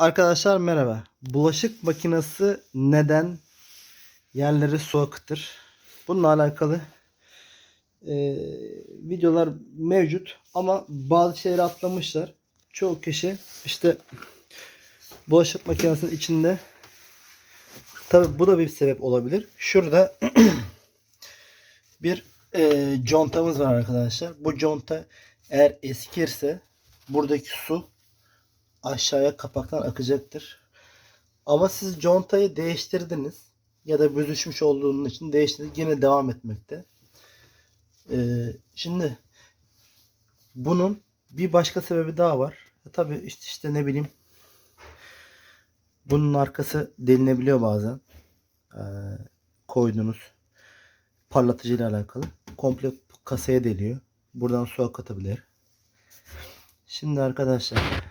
Arkadaşlar merhaba. Bulaşık makinesi neden yerleri su akıtır? Bununla alakalı e, videolar mevcut ama bazı şeyleri atlamışlar. Çoğu kişi işte bulaşık makinesinin içinde tabi bu da bir sebep olabilir. Şurada bir e, contamız var arkadaşlar. Bu conta eğer eskirse buradaki su aşağıya kapaktan akacaktır. Ama siz contayı değiştirdiniz ya da büzüşmüş olduğunun için değiştirdik yine devam etmekte. Ee, şimdi bunun bir başka sebebi daha var. Tabi işte, işte ne bileyim bunun arkası delinebiliyor bazen. Ee, koyduğunuz parlatıcı ile alakalı. Komple kasaya deliyor. Buradan su akıtabilir. Şimdi arkadaşlar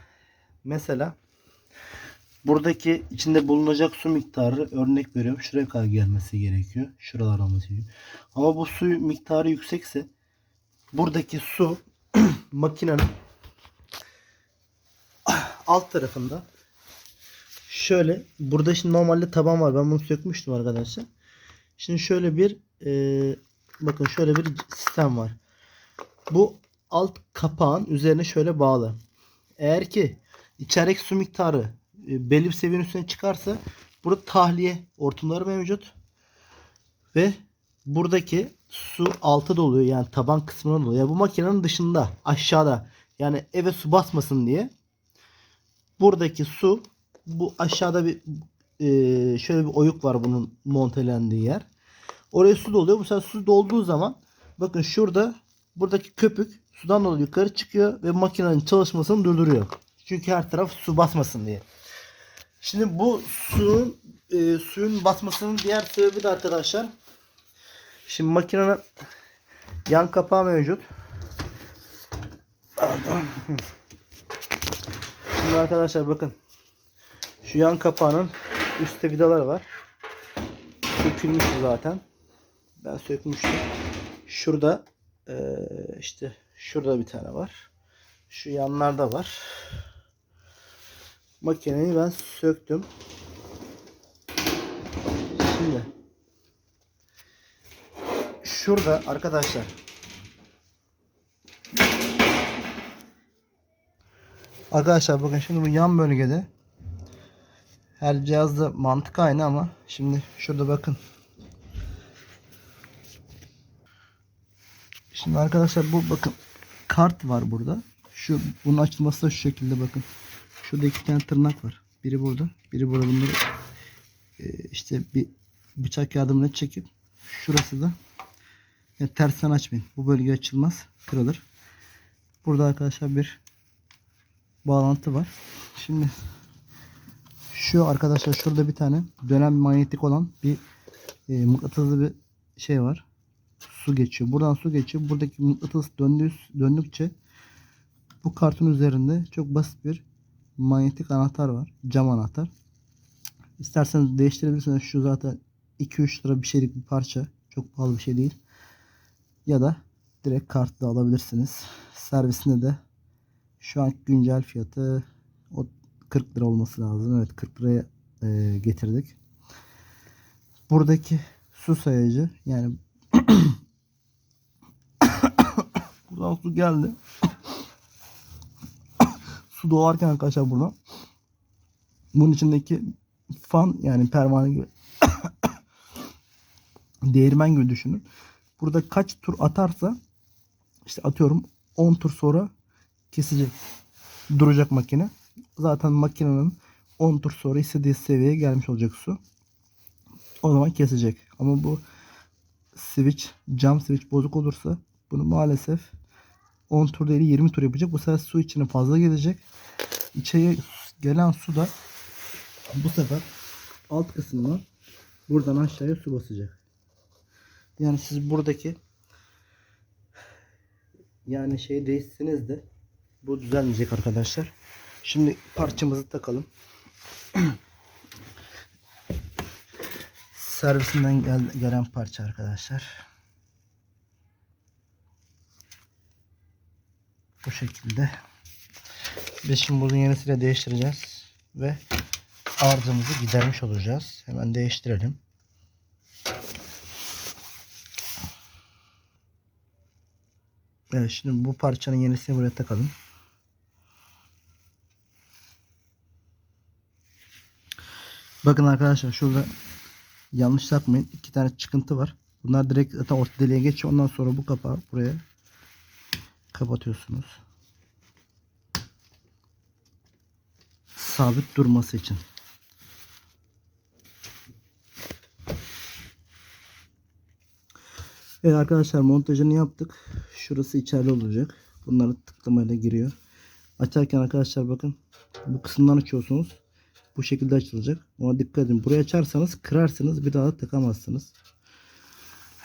Mesela buradaki içinde bulunacak su miktarı örnek veriyorum şuraya kadar gelmesi gerekiyor. Şuralar olması gerekiyor. Ama bu su miktarı yüksekse buradaki su makinenin alt tarafında şöyle burada şimdi normalde taban var. Ben bunu sökmüştüm arkadaşlar. Şimdi şöyle bir e, bakın şöyle bir sistem var. Bu alt kapağın üzerine şöyle bağlı. Eğer ki içerideki su miktarı e, belli bir seviyenin üstüne çıkarsa burada tahliye hortumları mevcut. Ve buradaki su altı doluyor yani taban kısmına doluyor. Yani bu makinenin dışında aşağıda yani eve su basmasın diye buradaki su bu aşağıda bir e, şöyle bir oyuk var bunun montelendiği yer. Oraya su doluyor. Bu sefer su dolduğu zaman bakın şurada buradaki köpük sudan dolayı yukarı çıkıyor ve makinenin çalışmasını durduruyor. Çünkü her taraf su basmasın diye. Şimdi bu suyun e, suyun basmasının diğer sebebi de arkadaşlar. Şimdi makinenin yan kapağı mevcut. Şimdi arkadaşlar bakın. Şu yan kapağının üstte vidalar var. Sökülmüş zaten. Ben sökmüştüm. Şurada e, işte şurada bir tane var. Şu yanlarda var. Makineyi ben söktüm. Şimdi şurada arkadaşlar Arkadaşlar bakın şimdi bu yan bölgede her cihazda mantık aynı ama şimdi şurada bakın Şimdi arkadaşlar bu bakın kart var burada. Şu bunun açılması da şu şekilde bakın. Şurada iki tane tırnak var. Biri burada, biri burada. Bunları e, işte bir bıçak yardımıyla çekip şurası da yani tersten açmayın. Bu bölge açılmaz, kırılır. Burada arkadaşlar bir bağlantı var. Şimdi şu arkadaşlar şurada bir tane dönem manyetik olan bir e, mıknatıslı bir şey var. Su geçiyor. Buradan su geçiyor. Buradaki mıknatıs döndüğü, döndükçe bu kartın üzerinde çok basit bir manyetik anahtar var. Cam anahtar. İsterseniz değiştirebilirsiniz. Şu zaten 2-3 lira bir şeylik bir parça. Çok pahalı bir şey değil. Ya da direkt kartla alabilirsiniz. Servisinde de şu an güncel fiyatı o 40 lira olması lazım. Evet 40 liraya e, getirdik. Buradaki su sayacı yani buradan su geldi. Su doğarken arkadaşlar buradan bunun içindeki fan yani pervane gibi değirmen gibi düşünün. Burada kaç tur atarsa işte atıyorum 10 tur sonra kesecek. Duracak makine. Zaten makinenin 10 tur sonra istediği seviyeye gelmiş olacak su. O zaman kesecek. Ama bu switch, cam switch bozuk olursa bunu maalesef 10 tur değil 20 tur yapacak. Bu sefer su içine fazla gelecek. İçeriye gelen su da bu sefer alt kısmına buradan aşağıya su basacak. Yani siz buradaki yani şey değişseniz de bu düzelmeyecek arkadaşlar. Şimdi parçamızı takalım. Servisinden gel gelen parça arkadaşlar. Bu şekilde. Biz şimdi bunun yenisiyle değiştireceğiz. ve arızamızı gidermiş olacağız. Hemen değiştirelim. Evet şimdi bu parçanın yenisini buraya takalım. Bakın arkadaşlar şurada yanlış takmayın. iki tane çıkıntı var. Bunlar direkt zaten orta deliğe geçiyor. Ondan sonra bu kapağı buraya kapatıyorsunuz. Sabit durması için. Evet arkadaşlar montajını yaptık. Şurası içeride olacak. Bunları tıklamayla giriyor. Açarken arkadaşlar bakın bu kısımdan açıyorsunuz. Bu şekilde açılacak. Ona dikkat edin. Burayı açarsanız kırarsınız. Bir daha da takamazsınız.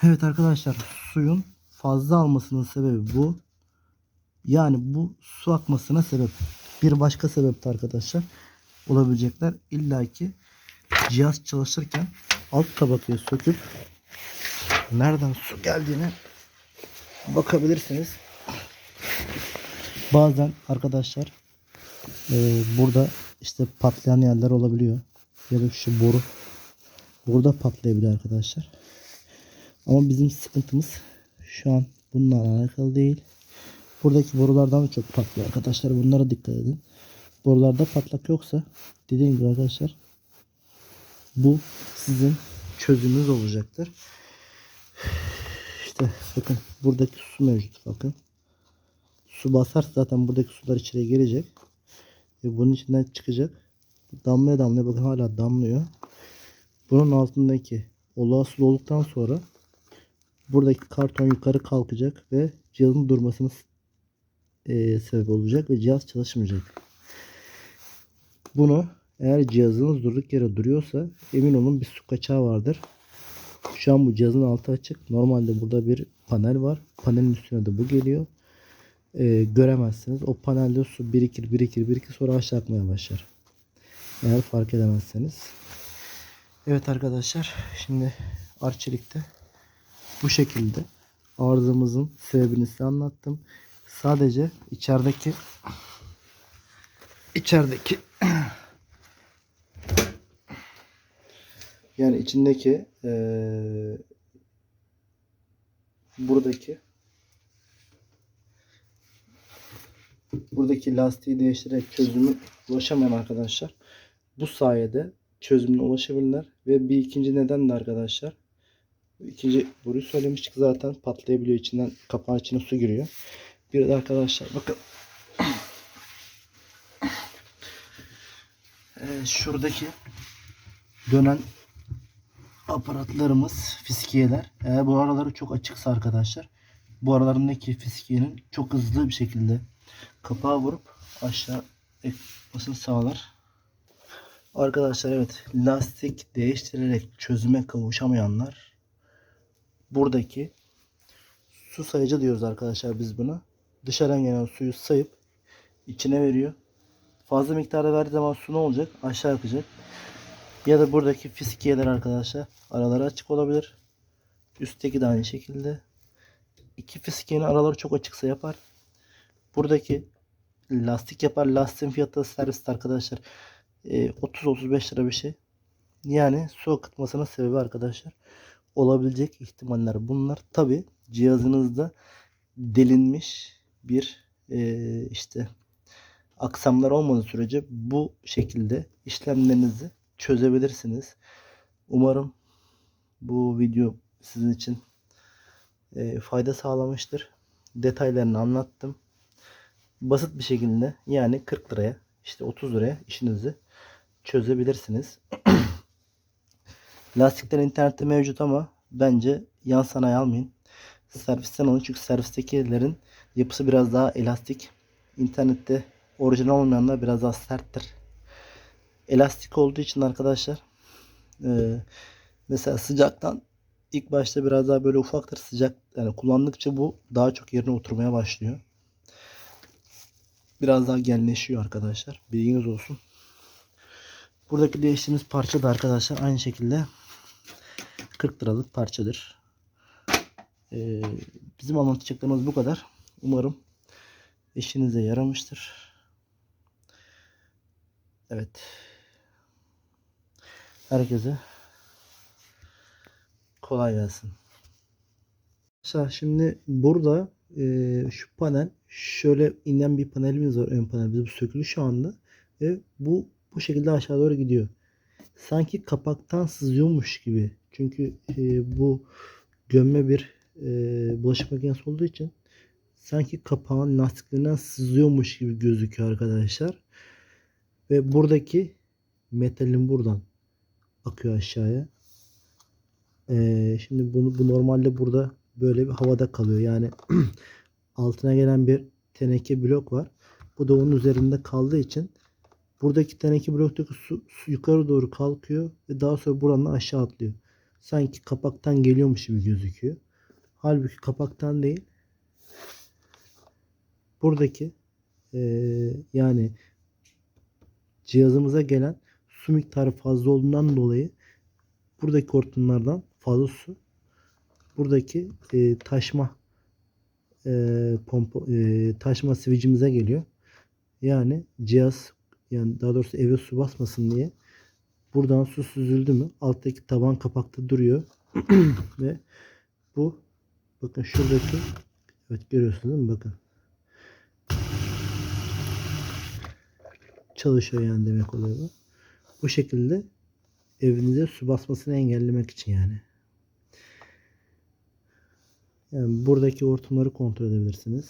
Evet arkadaşlar suyun fazla almasının sebebi bu. Yani bu su akmasına sebep. Bir başka sebep de arkadaşlar olabilecekler. İlla ki cihaz çalışırken alt tabakayı söküp nereden su geldiğine bakabilirsiniz. Bazen arkadaşlar e, burada işte patlayan yerler olabiliyor. Ya da şu boru burada patlayabilir arkadaşlar. Ama bizim sıkıntımız şu an bununla alakalı değil. Buradaki borulardan da çok patlıyor arkadaşlar. Bunlara dikkat edin. Borularda patlak yoksa dediğim gibi arkadaşlar bu sizin çözümünüz olacaktır. İşte bakın buradaki su mevcut bakın. Su basarsa zaten buradaki sular içeriye gelecek. Ve bunun içinden çıkacak. Damlaya damlaya bakın hala damlıyor. Bunun altındaki olağı su olduktan sonra buradaki karton yukarı kalkacak ve cihazın durmasına e, sebep olacak ve cihaz çalışmayacak. Bunu eğer cihazınız durduk yere duruyorsa emin olun bir su kaçağı vardır. Şu an bu cihazın altı açık. Normalde burada bir panel var. Panelin üstüne de bu geliyor. Ee, göremezsiniz. O panelde su birikir birikir birikir sonra aşağı akmaya başlar. Eğer fark edemezseniz. Evet arkadaşlar. Şimdi Arçelik'te bu şekilde arızamızın sebebini size anlattım. Sadece içerideki içerideki yani içindeki eee, buradaki buradaki lastiği değiştirerek çözümü ulaşamayan arkadaşlar bu sayede çözümüne ulaşabilirler ve bir ikinci neden de arkadaşlar ikinci boruyu söylemiştik zaten patlayabiliyor içinden kapağın içine su giriyor. Bir de arkadaşlar bakın şuradaki dönen aparatlarımız fiskiyeler. Eğer bu araları çok açıksa arkadaşlar bu aralarındaki fiskiyenin çok hızlı bir şekilde kapağı vurup aşağı ekmasını sağlar. Arkadaşlar evet lastik değiştirerek çözüme kavuşamayanlar buradaki su sayıcı diyoruz arkadaşlar biz buna. Dışarıdan gelen suyu sayıp içine veriyor. Fazla miktarda verdiği zaman su ne olacak? Aşağı akacak. Ya da buradaki fiskiyeler arkadaşlar araları açık olabilir. Üstteki de aynı şekilde. İki fiskiyenin araları çok açıksa yapar. Buradaki lastik yapar. Lastiğin fiyatı da serviste arkadaşlar. e, 30-35 lira bir şey. Yani su akıtmasının sebebi arkadaşlar. Olabilecek ihtimaller bunlar. Tabi cihazınızda delinmiş bir e, işte aksamlar olmadığı sürece bu şekilde işlemlerinizi çözebilirsiniz. Umarım bu video sizin için e, fayda sağlamıştır. Detaylarını anlattım. Basit bir şekilde yani 40 liraya işte 30 liraya işinizi çözebilirsiniz. Lastikler internette mevcut ama bence yan sanayi almayın. Servisten alın çünkü servistekilerin yapısı biraz daha elastik. İnternette orijinal olmayanlar biraz daha serttir. Elastik olduğu için arkadaşlar e, mesela sıcaktan ilk başta biraz daha böyle ufaktır sıcak yani kullandıkça bu daha çok yerine oturmaya başlıyor. Biraz daha genleşiyor arkadaşlar. Bilginiz olsun. Buradaki değiştiğimiz parça da arkadaşlar aynı şekilde 40 liralık parçadır. Ee, bizim anlatacaklarımız bu kadar. Umarım işinize yaramıştır. Evet. Herkese kolay gelsin. Arkadaşlar şimdi burada e, şu panel şöyle inen bir panelimiz var ön panel. Bu sökülü şu anda ve bu bu şekilde aşağı doğru gidiyor. Sanki kapaktan sızıyormuş gibi. Çünkü e, bu gömme bir e, bulaşık makinesi olduğu için sanki kapağın lastiklerinden sızıyormuş gibi gözüküyor arkadaşlar. Ve buradaki metalin buradan akıyor aşağıya. Ee, şimdi bunu bu normalde burada böyle bir havada kalıyor. Yani altına gelen bir teneke blok var. Bu da onun üzerinde kaldığı için buradaki teneke bloktaki su, su yukarı doğru kalkıyor ve daha sonra buradan aşağı atlıyor. Sanki kapaktan geliyormuş gibi gözüküyor. Halbuki kapaktan değil. Buradaki eee, yani cihazımıza gelen su miktarı fazla olduğundan dolayı buradaki hortumlardan fazla su buradaki e, taşma e, pompa e, taşma switch'imize geliyor. Yani cihaz yani daha doğrusu eve su basmasın diye buradan su süzüldü mü alttaki taban kapakta duruyor ve bu bakın şuradaki evet görüyorsunuz değil mi bakın çalışıyor yani demek oluyor bu. Bu şekilde evinize su basmasını engellemek için yani. Yani buradaki hortumları kontrol edebilirsiniz.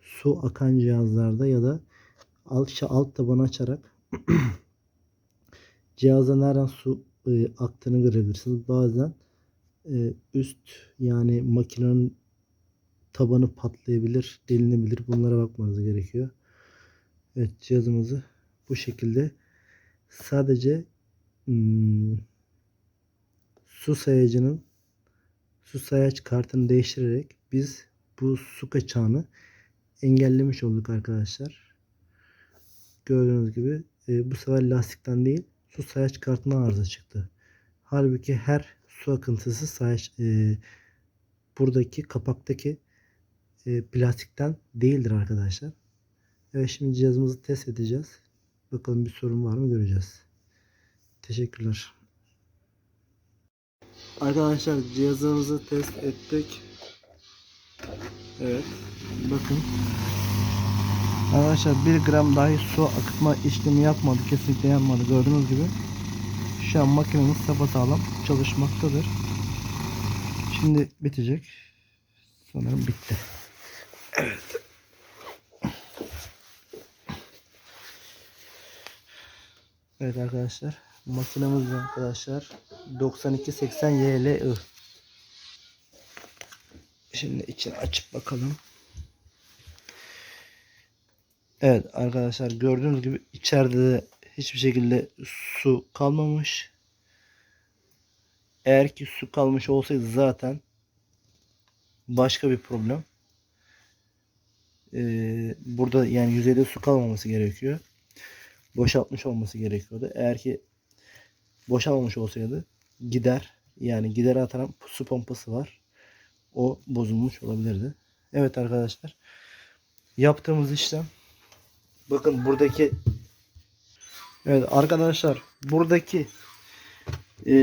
Su akan cihazlarda ya da alt, alt tabanı açarak cihaza nereden su e, aktığını görebilirsiniz. Bazen e, üst yani makinenin tabanı patlayabilir, delinebilir. Bunlara bakmanız gerekiyor. Evet cihazımızı bu şekilde sadece hmm, su sayacının su sayaç kartını değiştirerek biz bu su kaçağını engellemiş olduk arkadaşlar. Gördüğünüz gibi e, bu sefer lastikten değil su sayaç kartına arıza çıktı. Halbuki her su akıntısı sayaç e, buradaki kapaktaki e, plastikten değildir arkadaşlar. Evet şimdi cihazımızı test edeceğiz. Bakalım bir sorun var mı göreceğiz. Teşekkürler. Arkadaşlar cihazımızı test ettik. Evet. Bakın. Arkadaşlar 1 gram dahi su akıtma işlemi yapmadı. Kesinlikle yapmadı. Gördüğünüz gibi. Şu an makinemiz sapasağlam çalışmaktadır. Şimdi bitecek. Sanırım bitti. Evet. Evet arkadaşlar. Makinemiz arkadaşlar 9280 YLI. Şimdi içini açıp bakalım. Evet arkadaşlar gördüğünüz gibi içeride de hiçbir şekilde su kalmamış. Eğer ki su kalmış olsaydı zaten başka bir problem. Ee, burada yani yüzeyde su kalmaması gerekiyor boşaltmış olması gerekiyordu. Eğer ki boşalmamış olsaydı gider yani gider atan su pompası var. O bozulmuş olabilirdi. Evet arkadaşlar. Yaptığımız işlem bakın buradaki Evet arkadaşlar buradaki e,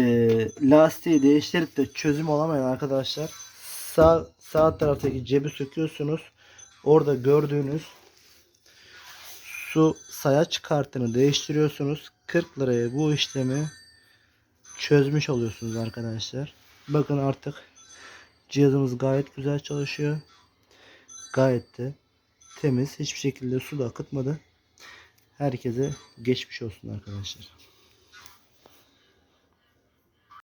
lastiği değiştirip de çözüm olamayan arkadaşlar sağ sağ taraftaki cebi söküyorsunuz. Orada gördüğünüz su sayaç kartını değiştiriyorsunuz. 40 liraya bu işlemi çözmüş oluyorsunuz arkadaşlar. Bakın artık cihazımız gayet güzel çalışıyor. Gayet de temiz. Hiçbir şekilde su da akıtmadı. Herkese geçmiş olsun arkadaşlar.